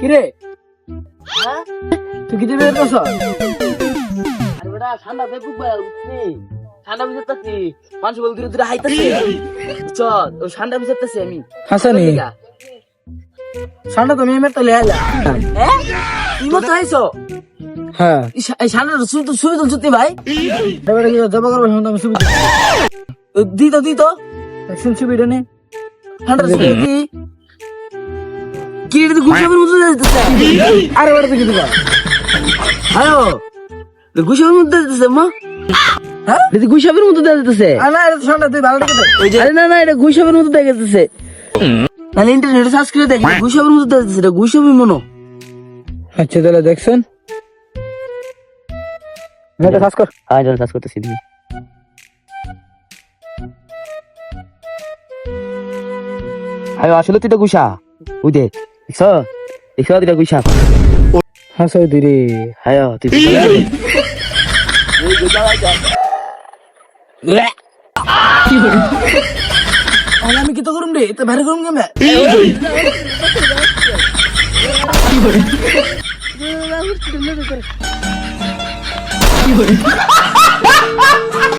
কিরে? তুই কিছু বের করছ আরে বেটা ঠান্ডা তে ভালো বুঝছি ঠান্ডা ভিতরতাছি মানুষ বল দূরে দূরে হাইতাছে চল ও ঠান্ডা ভিতরতাছি আমি। হাসানি। ঠান্ডা তুমি এমএর তালে আলা হ্যাঁ তুই মতো আইছো হ্যাঁ। এই ঠান্ডা সুবিধা সুবিধা সত্যি ভাই। এবারে কি জবা করবে আমি সুবিধা। দি তো দি তো একশন সুবিধা নেই। আরে ওটা দেখি হ্যালো? গুছাবের মধ্যে দিতেছে মা হ্যাঁ? দিদি গুছাবের মধ্যে দিতেছে না এটা তো তুই ভালো দেখে আরে না না এটা গুছাবের মধ্যে দেখাতেছে তাহলে ইন্টারনেটে সার্চ করে দেখ গুছাবের মধ্যে দেখাতেছে এটা গুছাবের মনো। আচ্ছা তাহলে দেখছেন? এটা কর। হ্যাঁ জল সার্চ করতেছি আরে আসলে তুই এটা গুছা ওই দে দেখছ? দেখছ তুই এটা গুছা হাসাই দিরে হ্যাঁ তুই আমি কি তো করুম রে? তো বাইরে করুম কেমন? কি করে